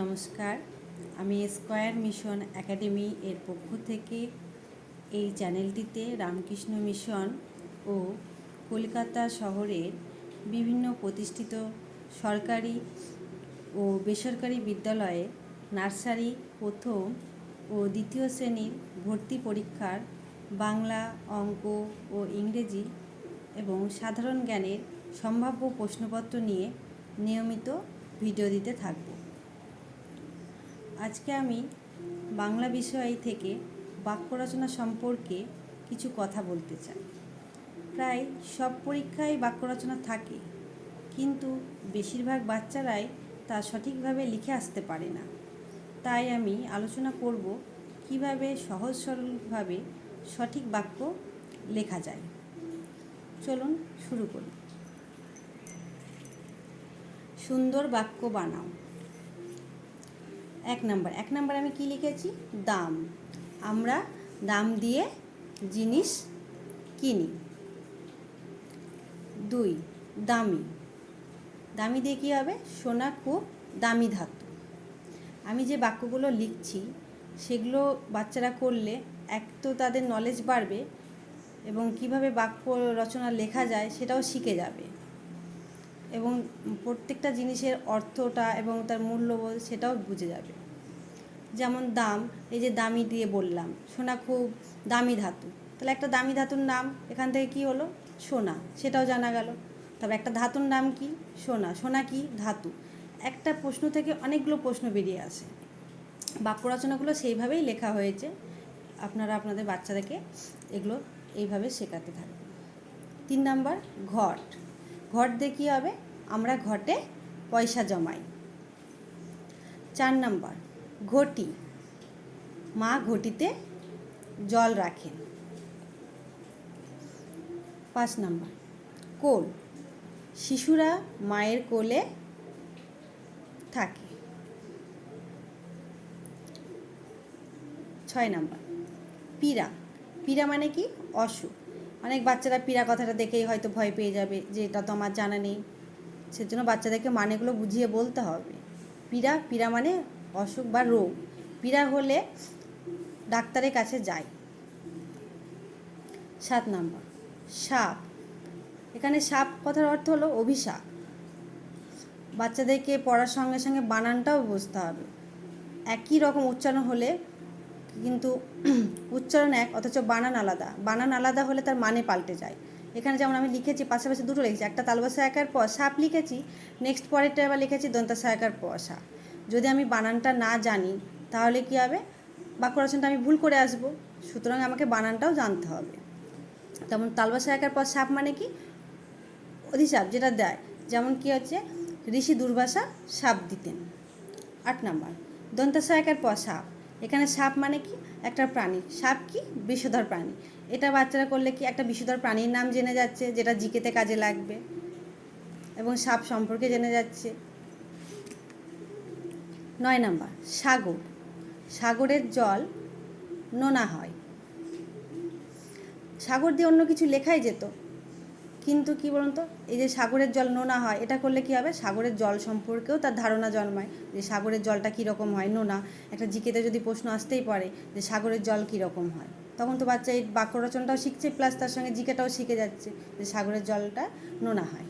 নমস্কার। আমি square mission academy এর পক্ষ থেকে এই চ্যানেলটিতে রামকৃষ্ণ মিশন ও কলকাতা শহরের বিভিন্ন প্রতিষ্ঠিত সরকারি ও বেসরকারি বিদ্যালয়ে নার্সারি প্রথম ও দ্বিতীয় শ্রেণির ভর্তি পরীক্ষার বাংলা, অঙ্ক ও ইংরেজি এবং সাধারণ জ্ঞানের সম্ভাব্য প্রশ্নপত্র নিয়ে নিয়মিত ভিডিও দিতে থাকব। আজকে আমি বাংলা বিষয় থেকে বাক্য রচনা সম্পর্কে কিছু কথা বলতে চাই। প্রায় সব পরীক্ষায় বাক্য রচনা থাকে, কিন্তু বেশিরভাগ বাচ্চারাই তা সঠিকভাবে লিখে আসতে পারে না। তাই আমি আলোচনা করব কীভাবে সহজ সরলভাবে সঠিক বাক্য লেখা যায়। চলুন শুরু করি। সুন্দর বাক্য বানাও। এক নাম্বার এক নাম্বার আমি কি লিখেছি? দাম। আমরা দাম দিয়ে জিনিস কিনি। দুই, দামি। দামি দিয়ে কী হবে? সোনা খুব দামি ধাতু। আমি যে বাক্যগুলো লিখছি, সেগুলো বাচ্চারা করলে এক তো তাদের নলেজ বাড়বে এবং কীভাবে বাক্য রচনা লেখা যায় সেটাও শিখে যাবে। এবং প্রত্যেকটা জিনিসের অর্থটা এবং তার মূল্যবোধ সেটাও বুঝে যাবে। যেমন দাম, এই যে দামি দিয়ে বললাম, সোনা খুব দামি ধাতু। তাহলে একটা দামি ধাতুর নাম এখান থেকে কি হলো? সোনা, সেটাও জানা গেল। তবে একটা ধাতুর নাম কি? সোনা। সোনা কি? ধাতু। একটা প্রশ্ন থেকে অনেকগুলো প্রশ্ন বেরিয়ে আসে। বাক্য রচনাগুলো সেইভাবেই লেখা হয়েছে। আপনারা আপনাদের বাচ্চাদেরকে এগুলো এইভাবে শেখাতে থাকবেন। তিন নাম্বার, ঘট। ঘট দিয়ে কী হবে, আমরা ঘটে পয়সা জমাই। চার নম্বর, ঘটি। মা ঘটিতে জল রাখেন। পাঁচ নাম্বার, কোল। শিশুরা মায়ের কোলে থাকে। ছয় নম্বর, পীড়া। পীড়া মানে কি? অসুখ। অনেক বাচ্চারা পীড়া কথাটা দেখেই হয়তো ভয় পেয়ে যাবে যে এটা তো আমার জানা নেই। সেজন্য বাচ্চাদেরকে মানেগুলো বুঝিয়ে বলতে হবে। পীড়া পীড়া মানে অসুখ বা রোগ। পীড়া হলে ডাক্তারের কাছে যায় সাত নম্বর, সাপ। এখানে সাপ কথার অর্থ হলো অভিশাপ। বাচ্চাদেরকে পড়ার সঙ্গে সঙ্গে বানানটাও বুঝতে হবে। একই রকম উচ্চারণ হলে কিন্তু উচ্চারণ এক, অথচ বানান আলাদা। বানান আলাদা হলে তার মানে পাল্টে যায়। এখানে যেমন আমি লিখেছি, পাশাপাশি দুটো লিখেছি, একটা তালবাসা একার প সাপ লিখেছি নেক্সট পরেরটা এবার লিখেছি দন্তাসা একার প সা। যদি আমি বানানটা না জানি, তাহলে কী হবে? বাক্য রচনাটা আমি ভুল করে আসব। সুতরাং আমাকে বানানটাও জানতে হবে। তেমন তালবাসা একার পর সাপ মানে কি? অধিসাপ, যেটা দেয়। যেমন কি হচ্ছে? ঋষি দুর্বাসা সাপ দিতেন। আট নাম্বার। দন্তাসা একার পর সাপ। এখানে সাপ মানে কি? একটা প্রাণী। সাপ কি? বিষধর প্রাণী। এটা বাচ্চারা করলে কি একটা বিষধর প্রাণীর নাম জেনে যাচ্ছে, যেটা জিকেতে কাজে লাগবে এবং সাপ সম্পর্কে জেনে যাচ্ছে। নয় নাম্বার, সাগর। সাগরের জল নোনা হয়। সাগর দিয়ে অন্য কিছু লেখাই যেত। কিন্তু কি বলুন তো এই যে সাগরের জল নোনা হয়, এটা করলে কি হবে? সাগরের জল সম্পর্কেও তার ধারণা জন্মায় যে সাগরের জলটা কীরকম হয়, নোনা। একটা জিকেতে যদি প্রশ্ন আসতেই পারে যে সাগরের জল কীরকম হয়। তখন তো বাচ্চা এই বাক্য রচনাটাও শিখছে প্লাস তার সঙ্গে জিকেটাও শিখে যাচ্ছে যে সাগরের জলটা নোনা হয়।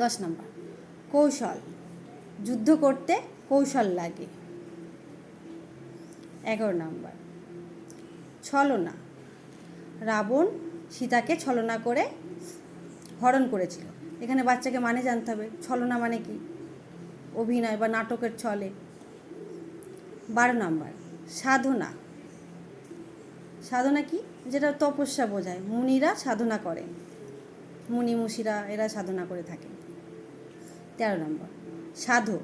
দশ নম্বর, কৌশল। যুদ্ধ করতে কৌশল লাগে। এগারো নম্বর, ছলনা। রাবণ সীতাকে ছলনা করে হরণ করেছিল। এখানে বাচ্চাকে মানে জানতে হবে, ছলনা মানে কি? অভিনয় বা নাটকের ছলে। বারো নম্বর, সাধনা। সাধনা কি? যেটা তপস্যা বোঝায়। মুনিরা সাধনা করে। মুনি, মুশিরা এরা সাধনা করে থাকে। তেরো নম্বর, সাধক।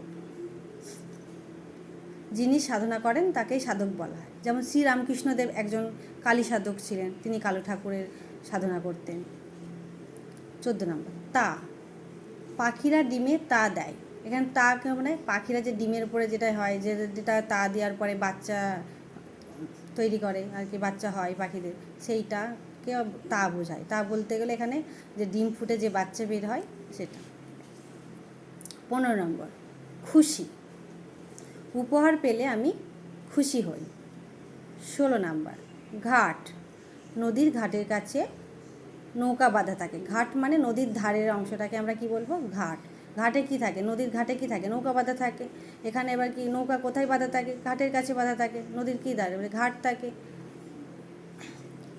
যিনি সাধনা করেন তাকেই সাধক বলা হয়। যেমন শ্রীরামকৃষ্ণদেব একজন কালী সাধক ছিলেন, তিনি কালো ঠাকুরের সাধনা করতেন। চোদ্দ নম্বর, তা। পাখিরা ডিমে তা দেয়। এখানে তা কে মানে? পাখিরা যে ডিমের উপরে যেটা হয়, যে যেটা তা দেওয়ার পরে বাচ্চা তৈরি করে আর কি, বাচ্চা হয় পাখিদের সেইটাকে তা বোঝায়। তা বলতে গেলে এখানে যে ডিম ফুটে যে বাচ্চা বের হয়, সেটা। পনেরো নম্বর, খুশি। উপহার পেলে আমি খুশি হই। ষোলো নাম্বার, ঘাট। নদীর ঘাটের কাছে নৌকা বাঁধা থাকে। ঘাট মানে নদীর ধারের অংশটাকে আমরা কি বলব? ঘাট। ঘাটে কি থাকে? নদীর ঘাটে কি থাকে? নৌকা বাঁধা থাকে। এখানে এবার কি নৌকা কোথায় বাঁধা থাকে? ঘাটের কাছে বাঁধা থাকে। নদীর কি ধারে? মানে ঘাট থাকে।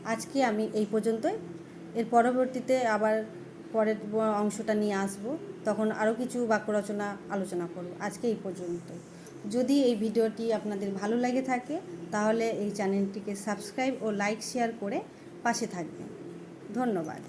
আজকে আমি এই পর্যন্তই। এর পরবর্তীতে আবার পরের অংশটা নিয়ে আসব। তখন আরও কিছু বাক্য রচনা আলোচনা করব। আজকে এই পর্যন্ত যদি এই ভিডিওটি আপনাদের ভালো লাগে থাকে, তাহলে এই চ্যানেলটিকে সাবস্ক্রাইব ও লাইক শেয়ার করে পাশে থাকবেন। ধন্যবাদ।